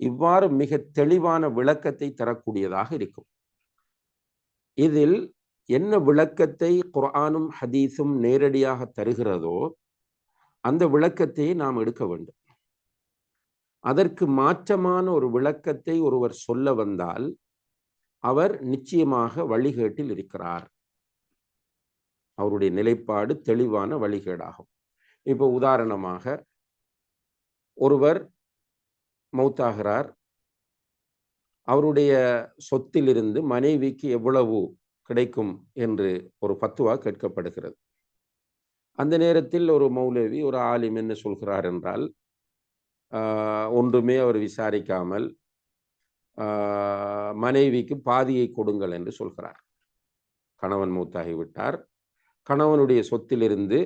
இவ்வாறு மிக தெளிவான விளக்கத்தை தரக்கூடியதாக இருக்கும். இதில் என்ன விளக்கத்தை குர்ஆனும் ஹதீஸும் நேரடியாக தருகிறதோ அந்த விளக்கத்தை நாம் எடுக்க வேண்டும். அதற்கு மாற்றமான ஒரு விளக்கத்தை ஒருவர் சொல்ல வந்தால் அவர் நிச்சயமாக வழிகேட்டில் இருக்கிறார். அவருடைய நிலைப்பாடு தெளிவான வழிகேடாகும். இப்போ உதாரணமாக ஒருவர் மௌத்தாகிறார். அவருடைய சொத்திலிருந்து மனைவிக்கு எவ்வளவு கிடைக்கும் என்று ஒரு பத்துவா கேட்கப்படுகிறது. அந்த நேரத்தில் ஒரு மௌலவி ஒரு ஆலிம் என்ன சொல்கிறார் என்றால் ஒன்றுமே அவர் விசாரிக்காமல் மனைவிக்கு பாதியை கொடுங்கள் என்று சொல்கிறார். கணவன் மூத்தாகிவிட்டார். கணவனுடைய சொத்திலிருந்து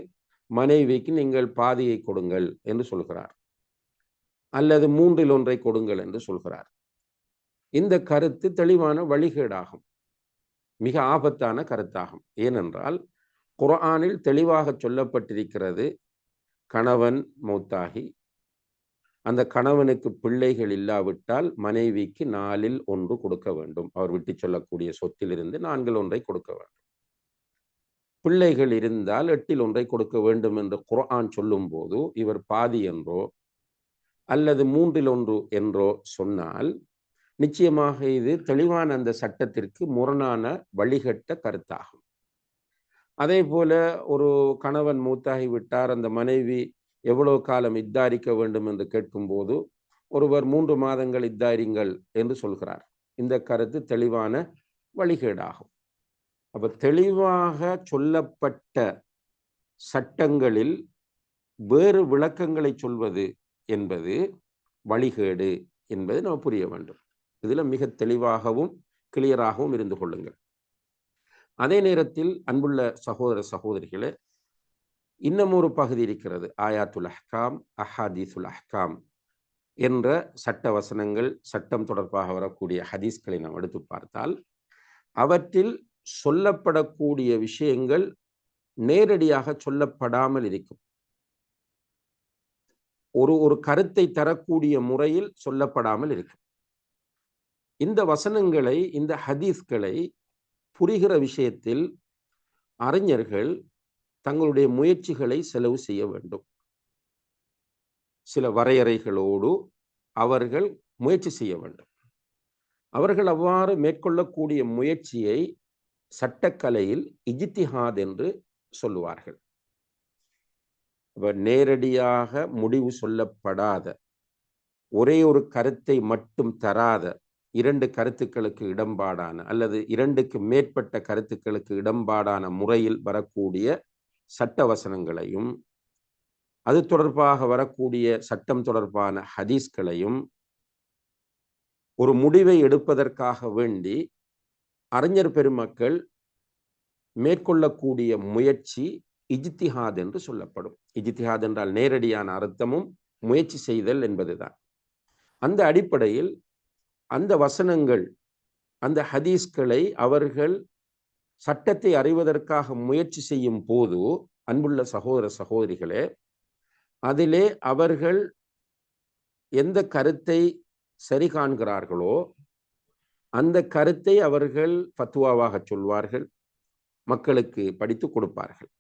மனைவிக்கு நீங்கள் பாதியை கொடுங்கள் என்று சொல்கிறார். அல்லது மூன்றில் ஒன்றை கொடுங்கள் என்று சொல்கிறார். இந்த கருத்து தெளிவான வழிகேடாகும். மிக ஆபத்தான கருத்தாகும். ஏனென்றால் குரானில் தெளிவாக சொல்லப்பட்டிருக்கிறது கணவன் மௌத்தாகி அந்த கணவனுக்கு பிள்ளைகள் இல்லாவிட்டால் மனைவிக்கு நாலில் ஒன்று கொடுக்க வேண்டும். அவர் விட்டு சொல்லக்கூடிய சொத்திலிருந்து நான்கில் ஒன்றை கொடுக்க வேண்டும். பிள்ளைகள் இருந்தால் எட்டில் ஒன்றை கொடுக்க வேண்டும் என்று குரான் சொல்லும் போது இவர் பாதி என்றோ அல்லது மூன்றில் ஒன்று என்றோ சொன்னால் நிச்சயமாக இது தெளிவான அந்த சட்டத்திற்கு முரணான வழிகட்ட கருத்தாகும். அதே போல ஒரு கணவன் மூத்தாகி விட்டார் அந்த மனைவி எவ்வளவு காலம் இத்தாரிக்க வேண்டும் என்று கேட்கும்போது ஒருவர் மூன்று மாதங்கள் இத்தாரிங்கள் என்று சொல்கிறார். இந்த கருத்து தெளிவான வழிகேடாகும். அப்ப தெளிவாக சொல்லப்பட்ட சட்டங்களில் வேறு விளக்கங்களை சொல்வது என்பது வழிகேடு என்பது நம்ம புரிய வேண்டும். இதுல மிக தெளிவாகவும் கிளியராகவும் இருந்து கொள்ளுங்கள். அதே நேரத்தில் அன்புள்ள சகோதர சகோதரிகளே இன்னும் ஒரு பகுதி இருக்கிறது. ஆயாத்துல் அஹ்காம் அஹாதீசுல் அஹ்காம் என்ற சட்ட வசனங்கள் சட்டம் தொடர்பாக வரக்கூடிய ஹதீஸ்களை நாம் எடுத்து பார்த்தால் அவற்றில் சொல்லப்படக்கூடிய விஷயங்கள் நேரடியாக சொல்லப்படாமல் இருக்கும். ஒரு ஒரு கருத்தை தரக்கூடிய முறையில் சொல்லப்படாமல் இருக்கும் இந்த வசனங்களை இந்த ஹதீஸ்களை புரிகிற விஷயத்தில் அறிஞர்கள் தங்களுடைய முயற்சிகளை செலவு செய்ய வேண்டும். சில வரையறைகளோடு அவர்கள் முயற்சி செய்ய வேண்டும். அவர்கள் அவ்வாறு மேற்கொள்ளக்கூடிய முயற்சியை சட்டக்கலையில் இஜித்திஹாத் என்று சொல்லுவார்கள். நேரடியாக முடிவு சொல்லப்படாத ஒரே ஒரு கருத்தை மட்டும் தராத இரண்டு கருத்துக்களுக்கு இடம்பாடான அல்லது இரண்டுக்கு மேற்பட்ட கருத்துக்களுக்கு இடம்பாடான முறையில் வரக்கூடிய சட்ட வசனங்களையும் அது தொடர்பாக வரக்கூடிய சட்டம் தொடர்பான ஹதீஸ்களையும் ஒரு முடிவை எடுப்பதற்காக வேண்டி அறிஞர் பெருமக்கள் மேற்கொள்ளக்கூடிய முயற்சி இஜித்திஹாத் என்று சொல்லப்படும். இஜித்திஹாத் என்றால் நேரடியான அர்த்தமும் முயற்சி செய்தல் என்பதுதான். அந்த அடிப்படையில் அந்த வசனங்கள் அந்த ஹதீஸ்களை அவர்கள் சட்டத்தை அறிவதற்காக முயற்சி செய்யும் போது அன்புள்ள சகோதர சகோதரிகளே அதிலே அவர்கள் எந்த கருத்தை சரி காண்கிறார்களோ அந்த கருத்தை அவர்கள் பத்துவாவாக சொல்வார்கள் மக்களுக்கு படித்து கொடுப்பார்கள்.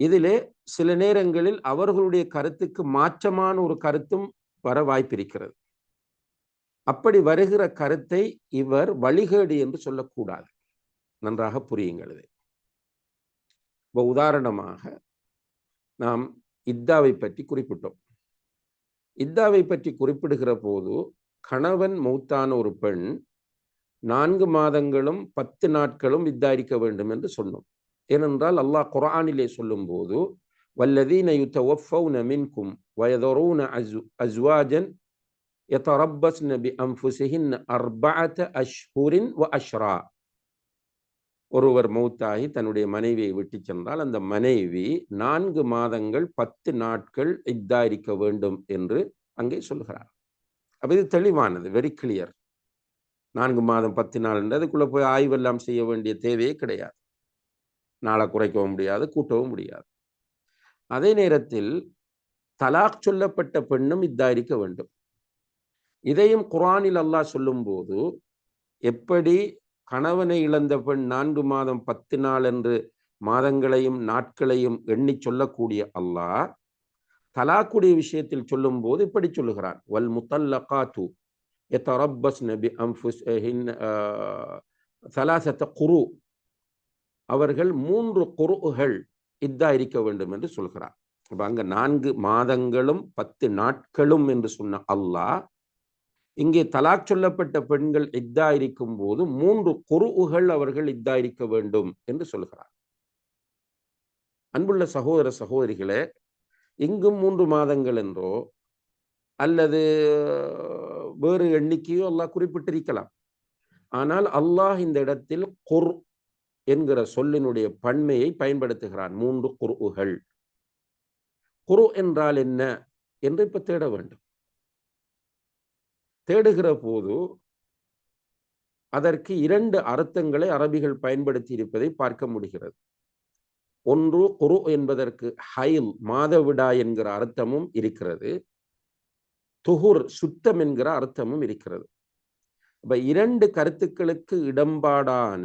இதிலே சில நேரங்களில் அவர்களுடைய கருத்துக்கு மாற்றமான ஒரு கருத்தும் வர வாய்ப்பிருக்கிறது. அப்படி வருகிற கருத்தை இவர் வழிகேடு என்று சொல்லக்கூடாது. நன்றாக புரியுங்கள் இப்போ உதாரணமாக நாம் இத்தாவை பற்றி குறிப்பிட்டோம். இத்தாவை பற்றி குறிப்பிடுகிற போது கணவன் மௌத்தான ஒரு பெண் நான்கு மாதங்களும் பத்து நாட்களும் இத்தாரிக்க வேண்டும் என்று சொன்னோம். ஏனென்றால் அல்லாஹ் குரானிலே சொல்லும் போது வல்லதீன யுத்தவஃபௌன மின்கும் வயதரூன அஜு அஸ்வாஜன் يتربصن بأنفسهن أربعة أشهر وأشرا ஒருவர் மௌத்தாகி தன்னுடைய மனைவியை விட்டு சென்றால் அந்த மனைவி நான்கு மாதங்கள் பத்து நாட்கள் இத்தாரிக்க வேண்டும் என்று அங்கே சொல்கிறார் அப்ப இது தெளிவானது வெரி கிளியர் நான்கு மாதம் பத்து நாள் என்று அதுக்குள்ள போய் ஆய்வெல்லாம் செய்ய வேண்டிய தேவையே கிடையாது நாளை குறைக்கவும் முடியாது கூட்டவும் முடியாது. அதே நேரத்தில் தலாக் சொல்லப்பட்ட பெண்ணும் இதா வேண்டும். இதையும் குரானில் அல்லாஹ் சொல்லும்போது எப்படி கணவனை இழந்த பெண் நான்கு மாதம் பத்து நாள் என்று மாதங்களையும் நாட்களையும் எண்ணி சொல்லக்கூடிய அல்லாஹ் தலாக்குடைய விஷயத்தில் சொல்லும்போது இப்படி சொல்லுகிறான். வல் முத்தல்லகா தூ எத்தரப்பஸ் நபி அம்புஸ் தலாசத்த குரு அவர்கள் மூன்று குருகள் இதா இருக்க வேண்டும் என்று சொல்கிறார். அப்ப அங்க நான்கு மாதங்களும் பத்து நாட்களும் என்று சொன்ன அல்லாஹ் இங்கே தலாக் சொல்லப்பட்ட பெண்கள் இத்தா இருக்கும் போது மூன்று குருவுகள் அவர்கள் இத்தா இருக்க வேண்டும் என்று சொல்கிறார். அன்புள்ள சகோதர சகோதரிகளே இங்கும் மூன்று மாதங்கள் என்றோ அல்லது வேறு எண்ணிக்கையோ அல்லாஹ் குறிப்பிட்டிருக்கலாம். ஆனால் அல்லாஹ் இந்த இடத்தில் குர் என்கிற சொல்லினுடைய பன்மையை பயன்படுத்துகிறான். மூன்று குருகள் குரு என்றால் என்ன என்று இப்ப தேட வேண்டும். தேடுகிற போது அதற்கு இரண்டு அர்த்தங்களை அரபிகள் பயன்படுத்தி இருப்பதை பார்க்க முடிகிறது. ஒன்று குரு என்பதற்கு ஹைல் மாதவிடா என்கிற அர்த்தமும் இருக்கிறது. துகுர் சுத்தம் என்கிற அர்த்தமும் இருக்கிறது. அப்ப இரண்டு கருத்துக்களுக்கு இடம்பாடான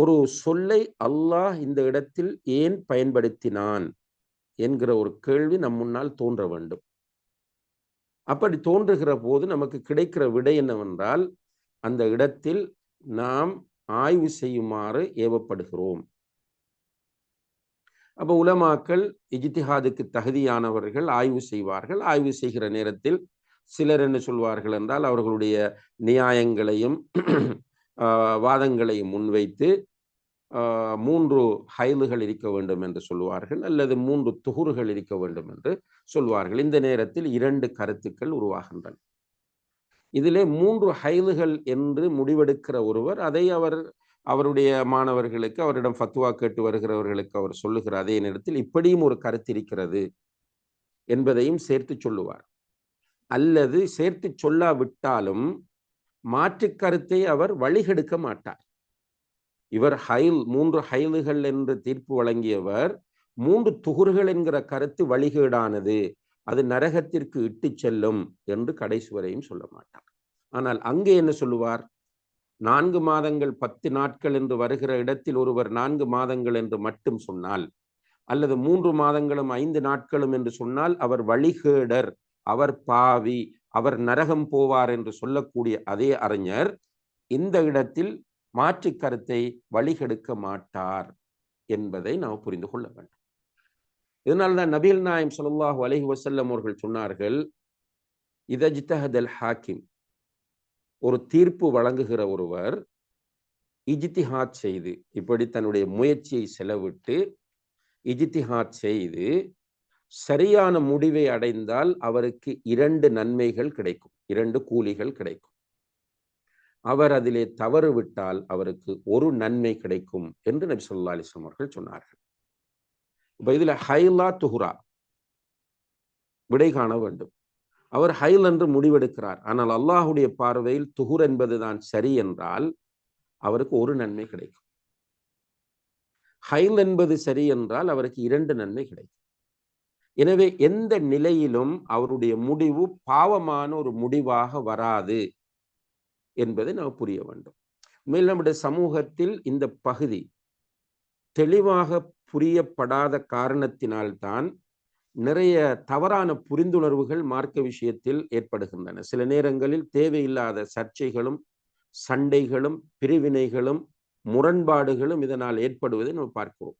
ஒரு சொல்லை அல்லாஹ் இந்த இடத்தில் ஏன் பயன்படுத்தினான் என்கிற ஒரு கேள்வி நம் முன்னால் தோன்ற வேண்டும். அப்படி தோன்றுகிற போது நமக்கு கிடைக்கிற விடை என்னவென்றால் அந்த இடத்தில் நாம் ஆய்வு செய்யுமாறு ஏவப்படுகிறோம். அப்போ உலமாக்கள் இஜித்திஹாதுக்கு தகுதியானவர்கள் ஆய்வு செய்வார்கள். ஆய்வு செய்கிற நேரத்தில் சிலர் என்ன சொல்வார்கள் என்றால் அவர்களுடைய நியாயங்களையும் வாதங்களையும் முன்வைத்து மூன்று ஹைலுகள் இருக்க வேண்டும் என்று சொல்வார்கள் அல்லது மூன்று துகுறுகள் இருக்க வேண்டும் என்று சொல்வார்கள் இந்த நேரத்தில் இரண்டு கருத்துக்கள் உருவாகின்றன. இதிலே மூன்று ஹைலுகள் என்று முடிவெடுக்கிற ஒருவர் அதை அவர் அவருடைய மாணவர்களுக்கு அவரிடம் ஃபத்துவா கேட்டு வருகிறவர்களுக்கு அவர் சொல்லுகிற அதே நேரத்தில் இப்படியும் ஒரு கருத்து இருக்கிறது என்பதையும் சேர்த்து சொல்லுவார். அல்லது சேர்த்து சொல்லாவிட்டாலும் மாற்று கருத்தை அவர் வழிகெடுக்க மாட்டார். இவர் ஹைல் மூன்று ஹைலுகள் என்று தீர்ப்பு வழங்கியவர் மூன்று துகுர்கள் என்கிற கருத்து வழிகேடானது. அது நரகத்திற்கு இட்டு செல்லும் என்று கடைசி வரையும் சொல்ல மாட்டார். ஆனால் அங்கே என்ன சொல்லுவார்? நான்கு மாதங்கள் பத்து நாட்கள் என்று வருகிற இடத்தில் ஒருவர் நான்கு மாதங்கள் என்று மட்டும் சொன்னால் அல்லது மூன்று மாதங்களும் ஐந்து நாட்களும் என்று சொன்னால் அவர் வழிகேடர் அவர் பாவி அவர் நரகம் போவார் என்று சொல்லக்கூடிய அதே அறிஞர் இந்த இடத்தில் மாற்று கருத்தை வழிகெடுக்க மாட்டார் என்பதை நாம் புரிந்து கொள்ள வேண்டும். இதனால்தான் நபீல் நாயம் சொல்லாஹு அலஹி வசல்லம் அவர்கள் சொன்னார்கள் இதஜித்தஹதல் ஹாக்கிம். ஒரு தீர்ப்பு வழங்குகிற ஒருவர் இஜித்திஹாத் செய்து இப்படி தன்னுடைய முயற்சியை செலவிட்டு இஜித்திஹாத் செய்து சரியான முடிவை அடைந்தால் அவருக்கு இரண்டு நன்மைகள் கிடைக்கும் இரண்டு கூலிகள் கிடைக்கும். அவர் அதிலே தவறு விட்டால் அவருக்கு ஒரு நன்மை கிடைக்கும் என்று நபி சொல்லா அலிஸ்லாம் அவர்கள் சொன்னார்கள். இப்போ இதுல ஹைலா துஹுரா. விடை காண வேண்டும். அவர் ஹைல் என்று முடிவெடுக்கிறார். ஆனால் அல்லாஹுடைய பார்வையில் துகுர் என்பதுதான் சரி என்றால் அவருக்கு ஒரு நன்மை கிடைக்கும். ஹைல் என்பது சரி என்றால் அவருக்கு இரண்டு நன்மை கிடைக்கும். எனவே எந்த நிலையிலும் அவருடைய முடிவு பாவமான ஒரு முடிவாக வராது. என்பதை நாம் புரிய வேண்டும். மேலும் நம்முடைய சமூகத்தில் இந்த பகுதி தெளிவாக புரியப்படாத காரணத்தினால்தான் நிறைய தவறான புரிந்துணர்வுகள் மார்க்க விஷயத்தில் ஏற்படுகின்றன. சில நேரங்களில் தேவையில்லாத சர்ச்சைகளும் சண்டைகளும் பிரிவினைகளும் முரண்பாடுகளும் இதனால் ஏற்படுவதை நம்ம பார்க்கிறோம்.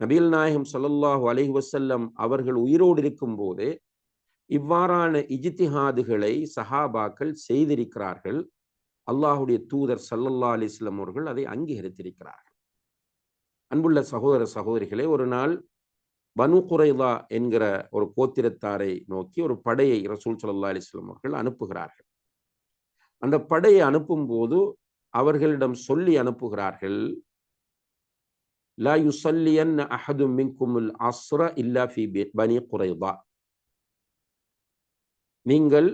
நபீல் நாயகம் சொல்லல்லாஹு அலஹி வசல்லம் அவர்கள் உயிரோடு இருக்கும் போதே இவ்வாறான இஜித்திஹாதுகளை சஹாபாக்கள் செய்திருக்கிறார்கள். அல்லாஹுடைய தூதர் சல்லல்லா அலிஸ்லம் அவர்கள் அதை அங்கீகரித்திருக்கிறார்கள். அன்புள்ள சகோதர சகோதரிகளே ஒரு நாள் பனு குறைலா என்கிற ஒரு கோத்திரத்தாரை நோக்கி ஒரு படையை ரசூல் சல்லா அலிஸ்லம் அவர்கள் அனுப்புகிறார்கள். அந்த படையை அனுப்பும் போது அவர்களிடம் சொல்லி அனுப்புகிறார்கள் லா யுசல்லியன் அஹது மின்குமுல் அஸ்ர இல்லா ஃபி பனி குறைதா நீங்கள்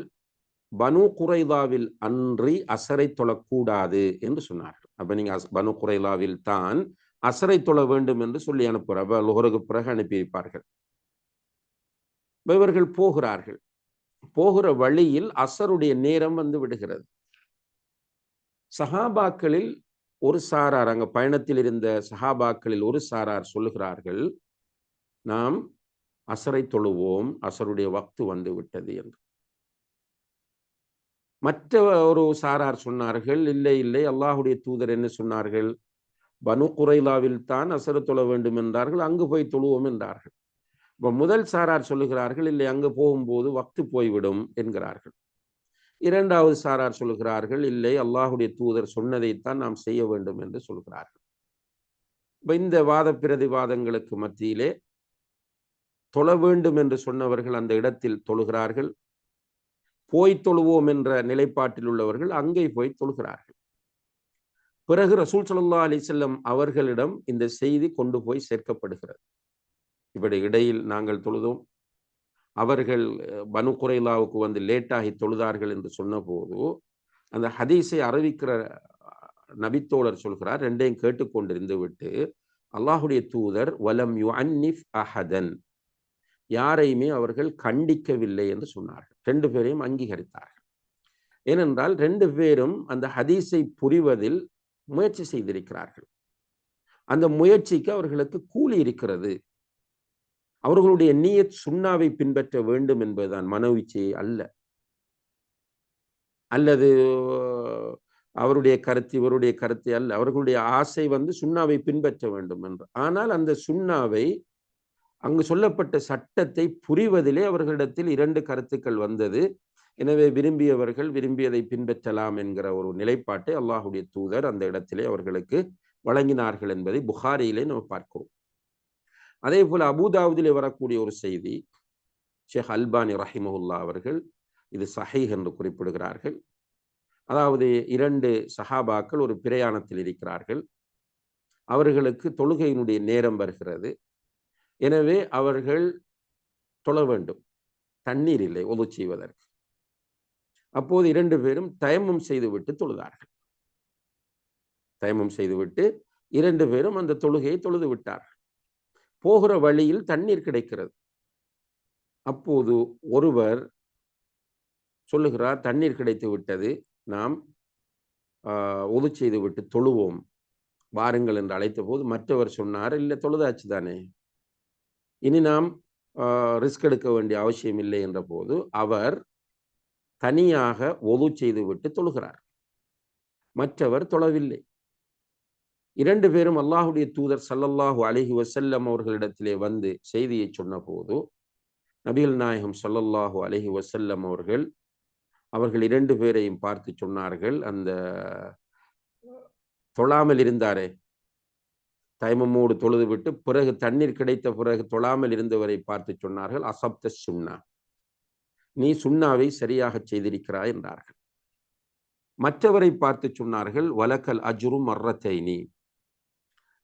பனு குறைதாவில் அன்றி அசரை தொழக்கூடாது என்று சொன்னார்கள். அப்ப நீங்க பனு குறைலாவில் தான் அசரை தொழ வேண்டும் என்று சொல்லி அனுப்புகிறார் லோகருக்கு பிறகு அனுப்பியிருப்பார்கள் இவர்கள் போகிறார்கள். போகிற வழியில் அசருடைய நேரம் வந்து விடுகிறது. சஹாபாக்களில் ஒரு சாரார் அங்க பயணத்தில் இருந்த சஹாபாக்களில் ஒரு சாரார் சொல்லுகிறார்கள் நாம் அசரை தொழுவோம் அசருடைய வக்து வந்து விட்டது என்று. மற்ற ஒரு சாரார் சொன்னார்கள் இல்லை இல்லை அல்லாஹுடைய தூதர் என்ன சொன்னார்கள்? பனு குறைலாவில் தான் அசர தொழ வேண்டும் என்றார்கள் அங்கு போய் தொழுவோம் என்றார்கள். இப்போ முதல் சாரார் சொல்லுகிறார்கள் இல்லை அங்கு போகும்போது வக்து போய்விடும் என்கிறார்கள். இரண்டாவது சாரார் சொல்லுகிறார்கள் இல்லை அல்லாஹுடைய தூதர் சொன்னதைத்தான் நாம் செய்ய வேண்டும் என்று சொல்கிறார்கள். இப்போ இந்த வாத பிரதிவாதங்களுக்கு மத்தியிலே தொழ வேண்டும் என்று சொன்னவர்கள் அந்த இடத்தில் தொழுகிறார்கள். போய் தொழுவோம் என்ற நிலைப்பாட்டில் உள்ளவர்கள் அங்கே போய் தொழுகிறார்கள். பிறகு ரசூல் சல்லா அலி செல்லம் அவர்களிடம் இந்த செய்தி கொண்டு போய் சேர்க்கப்படுகிறது. இப்படி இடையில் நாங்கள் தொழுதோம். அவர்கள் பனு குறைலாவுக்கு வந்து லேட்டாகி தொழுதார்கள் என்று சொன்னபோது அந்த ஹதீஸை அறிவிக்கிற நபித்தோழர் சொல்கிறார். ரெண்டையும் கேட்டுக்கொண்டிருந்து விட்டு அல்லாஹுடைய தூதர் வலம் யு அன்னிஃப் அஹதன் யாரையுமே அவர்கள் கண்டிக்கவில்லை என்று சொன்னார்கள். ரெண்டு பேரையும் அங்கீகரித்தார்கள். ஏனென்றால் ரெண்டு பேரும் அந்த ஹதீஸை புரிவதில் முயற்சி செய்திருக்கிறார்கள். அந்த முயற்சிக்கு அவர்களுக்கு கூலி இருக்கிறது. அவர்களுடைய நீயத் சுண்ணாவை பின்பற்ற வேண்டும் என்பதுதான் மனோவிச்சை அல்ல. அல்லது அவருடைய கருத்து இவருடைய கருத்து அல்ல. அவர்களுடைய ஆசை வந்து சுண்ணாவை பின்பற்ற வேண்டும் என்று. ஆனால் அந்த சுண்ணாவை அங்கு சொல்லப்பட்ட சட்டத்தை புரிவதிலே அவர்களிடத்தில் இரண்டு கருத்துக்கள் வந்தது. எனவே விரும்பியவர்கள் விரும்பியதை பின்பற்றலாம் என்கிற ஒரு நிலைப்பாட்டை அல்லாஹுடைய தூதர் அந்த இடத்திலே அவர்களுக்கு வழங்கினார்கள் என்பதை புகாரியிலே நம்ம பார்க்கிறோம். அதே போல அபுதாவுதிலே வரக்கூடிய ஒரு செய்தி ஷேக் அல்பானி ரஹிமஹுல்லா அவர்கள் இது சஹீஹ் என்று குறிப்பிடுகிறார்கள். அதாவது இரண்டு சஹாபாக்கள் ஒரு பிரயாணத்தில் இருக்கிறார்கள். அவர்களுக்கு தொழுகையினுடைய நேரம் வருகிறது. எனவே அவர்கள் தொழ வேண்டும். தண்ணீர் இல்லை ஒது செய்வதற்கு. அப்போது இரண்டு பேரும் தயமம் செய்துவிட்டு தொழுதார்கள். தயமம் செய்துவிட்டு இரண்டு பேரும் அந்த தொழுகையை தொழுது விட்டார்கள். போகிற வழியில் தண்ணீர் கிடைக்கிறது. அப்போது ஒருவர் சொல்லுகிறார் தண்ணீர் கிடைத்து விட்டது. நாம் ஒது செய்து விட்டு தொழுவோம். வாருங்கள் என்று அழைத்த போது மற்றவர் சொன்னார் இல்லை தொழுதாச்சு தானே. இனி நாம் ரிஸ்க் எடுக்க வேண்டிய அவசியம் இல்லை என்ற போது அவர் தனியாக ஒது செய்துவிட்டு தொழுகிறார். மற்றவர் தொழவில்லை. இரண்டு பேரும் அல்லாஹுடைய தூதர் சல்லல்லாஹு அலஹி வசல்லம் அவர்களிடத்திலே வந்து செய்தியை சொன்னபோது நபிகள் நாயகம் சல்லல்லாஹு அலஹி வசல்லம் அவர்கள் அவர்கள் இரண்டு பேரையும் பார்த்து சொன்னார்கள். அந்த தொழாமல் இருந்தாரே தைமமோடு தொழுது விட்டு பிறகு தண்ணீர் கிடைத்த பிறகு தொழாமல் இருந்தவரை பார்த்து சொன்னார்கள் அசப்த சுண்ணா நீ சுண்ணாவை சரியாக செய்திருக்கிறாய் என்றார்கள். மற்றவரை பார்த்து சொன்னார்கள் வலக்கல் அஜுரும் மர்ரத்தைனி.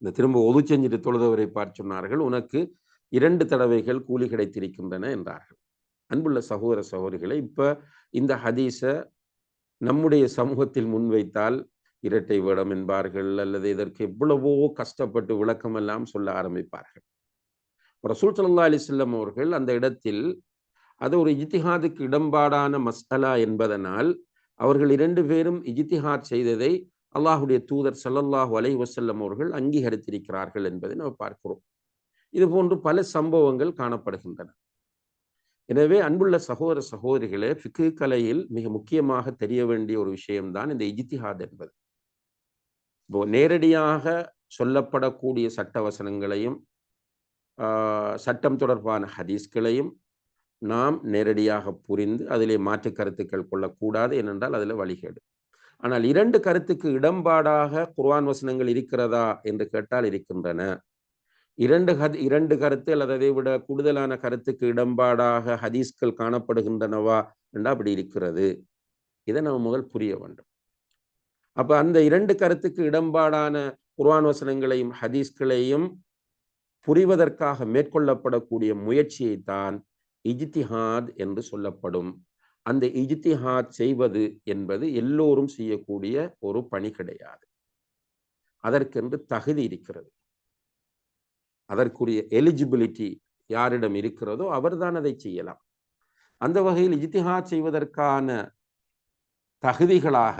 இந்த திரும்ப ஒது செஞ்சுட்டு தொழுதவரை பார்த்து சொன்னார்கள் உனக்கு இரண்டு தடவைகள் கூலி கிடைத்திருக்கின்றன என்றார்கள். அன்புள்ள சகோதர சகோதரிகளை இப்ப இந்த ஹதீஸ நம்முடைய சமூகத்தில் முன்வைத்தால் இரட்டை வேடம் என்பார்கள் அல்லது இதற்கு எவ்வளவோ கஷ்டப்பட்டு விளக்கமெல்லாம் சொல்ல ஆரம்பிப்பார்கள். ரசூல் சல்லா அலிஸ்லம் அவர்கள் அந்த இடத்தில் அது ஒரு இஜித்திஹாதுக்கு இடம்பாடான மஸ்தலா என்பதனால் அவர்கள் இரண்டு பேரும் இஜித்திஹாத் செய்ததை அல்லாஹுடைய தூதர் சல்லல்லாஹு அலை வசல்லம் அவர்கள் அங்கீகரித்திருக்கிறார்கள் என்பதை நாம் பார்க்கிறோம். இது போன்று பல சம்பவங்கள் காணப்படுகின்றன. எனவே அன்புள்ள சகோதர சகோதரிகளே ஃபிக்கு கலையில் மிக முக்கியமாக தெரிய வேண்டிய ஒரு விஷயம்தான் இந்த இஜித்திஹாத் என்பது. இப்போ நேரடியாக சொல்லப்படக்கூடிய சட்ட வசனங்களையும் சட்டம் தொடர்பான ஹதீஸ்களையும் நாம் நேரடியாக புரிந்து அதிலே மாற்று கருத்துக்கள் கொள்ளக்கூடாது ஏனென்றால் அதில் வழிகேடு. ஆனால் இரண்டு கருத்துக்கு இடம்பாடாக குர்வான் வசனங்கள் இருக்கிறதா என்று கேட்டால் இருக்கின்றன. இரண்டு ஹத் இரண்டு கருத்து அல்லது அதை விட கூடுதலான கருத்துக்கு இடம்பாடாக ஹதீஸ்கள் காணப்படுகின்றனவா என்றா அப்படி இருக்கிறது. இதை நம்ம முதல் புரிய வேண்டும். அப்போ அந்த இரண்டு கருத்துக்கு இடம்பாடான குர்வான் வசனங்களையும் ஹதீஸ்களையும் புரிவதற்காக மேற்கொள்ளப்படக்கூடிய முயற்சியை தான் இஜித்திஹாத் என்று சொல்லப்படும். அந்த இஜித்திஹாத் செய்வது என்பது எல்லோரும் செய்யக்கூடிய ஒரு பணி கிடையாது. அதற்கென்று தகுதி இருக்கிறது. அதற்குரிய எலிஜிபிலிட்டி யாரிடம் இருக்கிறதோ அவர்தான் அதை செய்யலாம். அந்த வகையில் இஜ்திஹாத் செய்வதற்கான தகுதிகளாக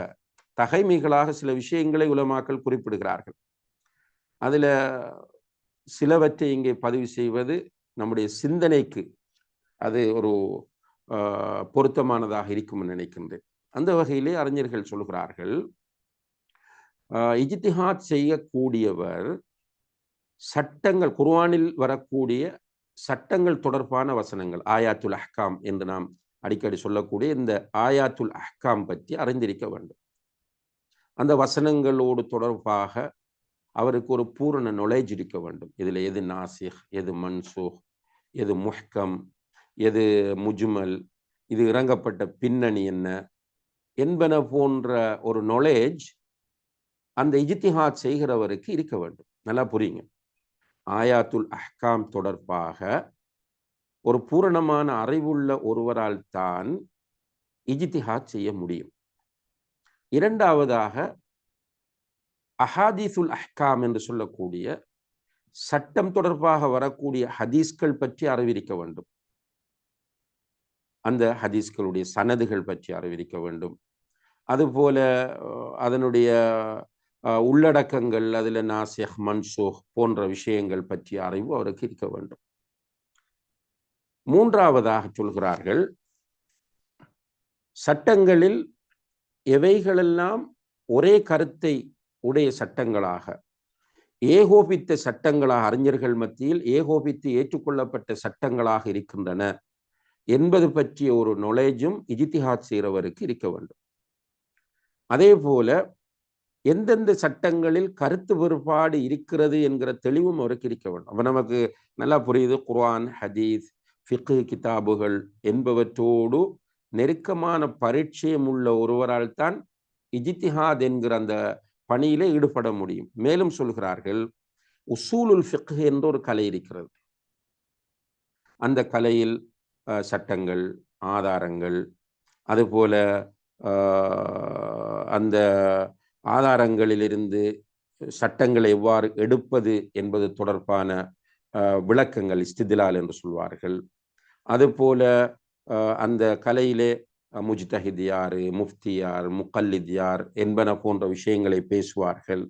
தகைமைகளாக சில விஷயங்களை உலமாக்கள் குறிப்பிடுகிறார்கள். அதுல சிலவற்றை இங்கே பதிவு செய்வது நம்முடைய சிந்தனைக்கு அது ஒரு பொருத்தமானதாக இருக்கும் நினைக்கின்றேன். அந்த வகையிலே அறிஞர்கள் சொல்கிறார்கள் இஜித்திஹாத் செய்யக்கூடியவர் சட்டங்கள் குர்வானில் வரக்கூடிய சட்டங்கள் தொடர்பான வசனங்கள் ஆயாத்துல் அஹ்காம் என்று நாம் அடிக்கடி சொல்லக்கூடிய இந்த ஆயாத்துல் அஹ்காம் பற்றி அறிந்திருக்க வேண்டும். அந்த வசனங்களோடு தொடர்பாக அவருக்கு ஒரு பூரண நொலேஜ் இருக்க வேண்டும். இதில் எது நாசிக் எது மன்சூஹ் எது முஹ்கம் எது முஜுமல் இது இறங்கப்பட்ட பின்னணி என்ன என்பன போன்ற ஒரு நொலேஜ் அந்த இஜித்திஹாத் செய்கிறவருக்கு இருக்க வேண்டும். நல்லா புரியுங்க. ஆயாத்துல் அஹ்காம் தொடர்பாக ஒரு பூரணமான அறிவுள்ள ஒருவரால் தான் இஜித்திஹாத் செய்ய முடியும். இரண்டாவதாக அஹாதீசுல் அஹ்காம் என்று சொல்லக்கூடிய சட்டம் தொடர்பாக வரக்கூடிய ஹதீஸ்கள் பற்றி அறிவிக்க வேண்டும். அந்த ஹதீஸ்களுடைய சனதுகள் பற்றி அறிவிக்க வேண்டும். அதுபோல அதனுடைய உள்ளடக்கங்கள் அதில் நாசிஹ் மன்சூஹ் போன்ற விஷயங்கள் பற்றிய அறிவு அவருக்கு இருக்க வேண்டும். மூன்றாவதாக சொல்கிறார்கள் சட்டங்களில் எவைகளெல்லாம் ஒரே கருத்தை உடைய சட்டங்களாக. ஏகோபித்த சட்டங்களாக அறிஞர்கள் மத்தியில் ஏகோபித்து ஏற்றுக்கொள்ளப்பட்ட சட்டங்களாக இருக்கின்றன என்பது பற்றிய ஒரு நொலேஜும் இஜித்திஹாத் செய்கிறவருக்கு இருக்க வேண்டும். அதே போல எந்தெந்த சட்டங்களில் கருத்து வேறுபாடு இருக்கிறது என்கிற தெளிவும் அவருக்கு இருக்க வேண்டும். அப்போ நமக்கு நல்லா புரியுது. குர்ஆன் ஹதீஸ் ஃபிக்கு கிதாபுகள் என்பவற்றோடு நெருக்கமான பரிச்சயம் உள்ள ஒருவரால் தான் இஜித்திஹாத் என்கிற அந்த பணியிலே ஈடுபட முடியும். மேலும் சொல்கிறார்கள் உசூலுல் ஃபிக் என்ற ஒரு கலை இருக்கிறது. அந்த கலையில் சட்டங்கள் ஆதாரங்கள் அதுபோல அந்த ஆதாரங்களிலிருந்து சட்டங்களை எவ்வாறு எடுப்பது என்பது தொடர்பான விளக்கங்கள் இஸ்திதிலால் என்று சொல்வார்கள். அதுபோல அந்த கலையிலே முஜ்தஹித் யார் முஃப்தி யார் முக்கல்லித் யார் என்பன போன்ற விஷயங்களை பேசுவார்கள்.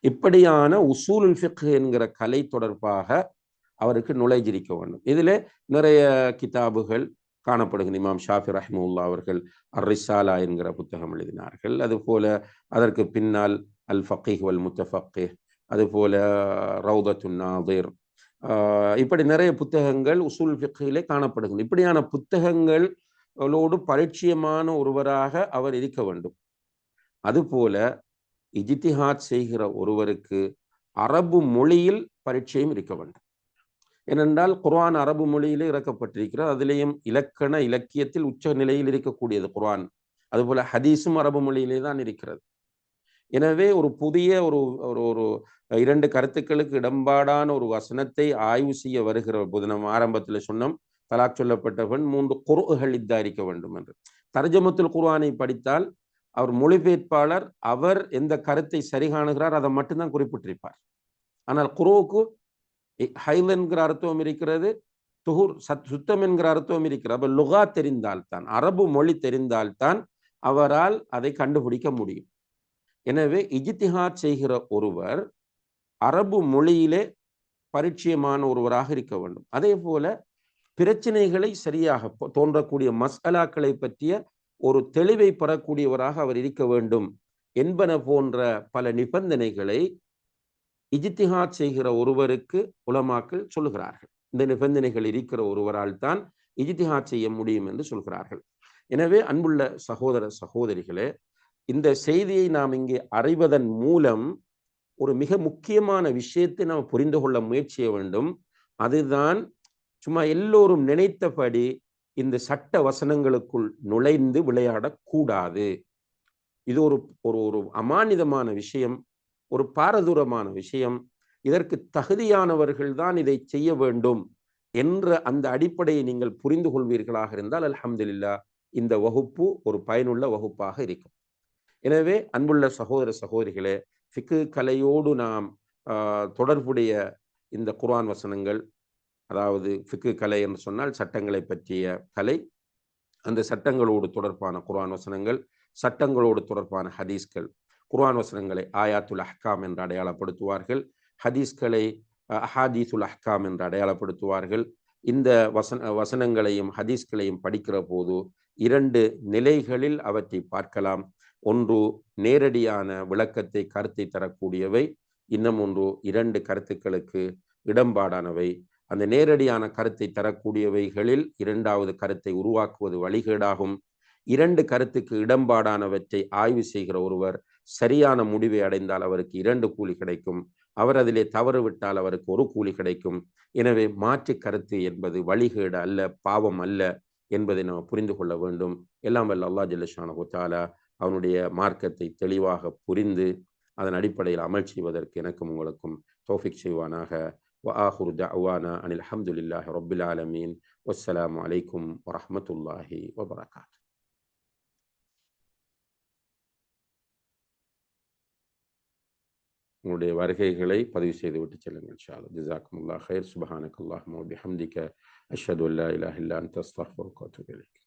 இப்படியான உசூலுல் ஃபிக் என்கிற கலை தொடர்பாக அவருக்கு நுழைஞ்சிருக்க வேண்டும். இதில் நிறைய கிதாபுகள் காணப்படுகிற இமாம் ஷாஃபி ரஹ்முல்லா அவர்கள் அர்ரிசாலா என்கிற புத்தகம் எழுதினார்கள். அதுபோல அதற்கு பின்னால் அல் ஃபக்கீஹ் வல் முத்தஃபக்கீஹ் அதுபோல ரவுதத்து நாதிர் இப்படி நிறைய புத்தகங்கள் உசூல் ஃபிக்கிலே காணப்படுகின்றன இப்படியான புத்தகங்களோடு பரிச்சயமான ஒருவராக அவர் இருக்க வேண்டும். அதுபோல இஜித்திஹாத் செய்கிற ஒருவருக்கு அரபு மொழியில் பரிச்சயம் இருக்க வேண்டும். ஏனென்றால் குர்ஆன் அரபு மொழியிலே இறக்கப்பட்டிருக்கிறது. அதிலேயும் இலக்கண இலக்கியத்தில் உச்ச நிலையில் இருக்கக்கூடியது குர்ஆன். அதுபோல ஹதீஸும் அரபு மொழியிலே தான் இருக்கிறது. எனவே ஒரு புதிய ஒரு ஒரு ஒரு இரண்டு கருத்துக்களுக்கு இடம்பாடான ஒரு வசனத்தை ஆய்வு செய்ய வருகிற போது நம்ம ஆரம்பத்தில் சொன்னோம். தலாக் சொல்லப்பட்டவன் மூன்று குருகள் இத்தாரிக்க வேண்டும் என்று. தர்ஜமத்துல் குர்ஆனை படித்தால் அவர் மொழிபெயர்ப்பாளர் அவர் எந்த கருத்தை சரி காணுகிறார் அதை மட்டும்தான் குறிப்பிட்டிருப்பார். ஆனால் குரோவுக்கு ஹைல் என்கிற அர்த்தம் இருக்கிறது துகுர் சத் சுத்தம் என்கிற அர்த்தம் இருக்கிறது. அப்போ லுகா தெரிந்தால்தான் அரபு மொழி தெரிந்தால்தான் அவரால் அதை கண்டுபிடிக்க முடியும். எனவே இஜித்திஹாத் செய்கிற ஒருவர் அரபு மொழியிலே பரிச்சயமான ஒருவராக இருக்க வேண்டும். அதே போல பிரச்சனைகளை சரியாக தோன்றக்கூடிய மசாலாக்களை பற்றிய ஒரு தெளிவை பெறக்கூடியவராக அவர் இருக்க வேண்டும் என்பன போன்ற பல நிபந்தனைகளை இஜித்திஹாத் செய்கிற ஒருவருக்கு உலமாக்கள் சொல்லுகிறார்கள். இந்த நிபந்தனைகள் இருக்கிற ஒருவரால் தான் இஜித்திஹாத் செய்ய முடியும் என்று சொல்கிறார்கள். எனவே அன்புள்ள சகோதர சகோதரிகளே இந்த செய்தியை நாம் இங்கே அறிவதன் மூலம் ஒரு மிக முக்கியமான விஷயத்தை நாம் புரிந்து கொள்ள முயற்சிய வேண்டும். அதுதான் சும்மா எல்லோரும் நினைத்தபடி இந்த சட்ட வசனங்களுக்குள் நுழைந்து விளையாடக்கூடாது. இது ஒரு ஒரு ஒரு அமானிதமான விஷயம் ஒரு பாரதூரமான விஷயம். இதற்கு தகுதியானவர்கள் தான் இதை செய்ய வேண்டும் என்ற அந்த அடிப்படையை நீங்கள் புரிந்து கொள்வீர்களாக இருந்தால் அலமதுல்லா இந்த வகுப்பு ஒரு பயனுள்ள வகுப்பாக இருக்கும். எனவே அன்புள்ள சகோதர சகோதரிகளே ஃபிக்கு கலையோடு நாம் தொடர்புடைய இந்த குர்ஆன் வசனங்கள் அதாவது ஃபிக்கு கலை என்று சொன்னால் சட்டங்களை பற்றிய கலை அந்த சட்டங்களோடு தொடர்பான குர்ஆன் வசனங்கள் சட்டங்களோடு தொடர்பான ஹதீஸ்கள். குர்ஆன் வசனங்களை ஆயாத்துல் அஹ்காம் என்று அடையாளப்படுத்துவார்கள். ஹதீஸ்களை அஹாதீசுல் அஹ்காம் என்று அடையாளப்படுத்துவார்கள். இந்த வசன வசனங்களையும் ஹதீஸ்களையும் படிக்கிற போது இரண்டு நிலைகளில் அவற்றை பார்க்கலாம். ஒன்று நேரடியான விளக்கத்தை கருத்தை தரக்கூடியவை இன்னும் ஒன்று இரண்டு கருத்துக்களுக்கு இடம்பாடானவை. அந்த நேரடியான கருத்தை தரக்கூடியவைகளில் இரண்டாவது கருத்தை உருவாக்குவது வழிகேடாகும். இரண்டு கருத்துக்கு இடம்பாடானவற்றை ஆய்வு செய்கிற ஒருவர் சரியான முடிவை அடைந்தால் அவருக்கு இரண்டு கூலி கிடைக்கும். அவர் அதிலே தவறு விட்டால் அவருக்கு ஒரு கூலி கிடைக்கும். எனவே மாற்று கருத்து என்பது வழிகேடு அல்ல பாவம் அல்ல என்பதை நாம் புரிந்து கொள்ள வேண்டும். எல்லாம் வல்ல அல்லா ஜெல்லஷான அவனுடைய மார்க்கத்தை தெளிவாக புரிந்து அதன் அடிப்படையில் அமல் செய்வதற்கு எனக்கும் உங்களுக்கும் தோஃபிக் செய்வானாக وآخر دعوانا أن الحمد لله رب العالمين والسلام عليكم ورحمة الله وبركاته உங்களுடைய வருகைகளை பதிவு செய்து விட்டு செல்லுங்கள் இன்ஷால்லா ஜிசாக்கும் அல்லா ஹைர் சுபஹானக் அல்லாஹும் பிஹம்திக அஷ்ஹது அல்லா இலாஹ இல்லா அன்த அஸ்தக்ஃபிருக்க வ அத்தூபு இலைக்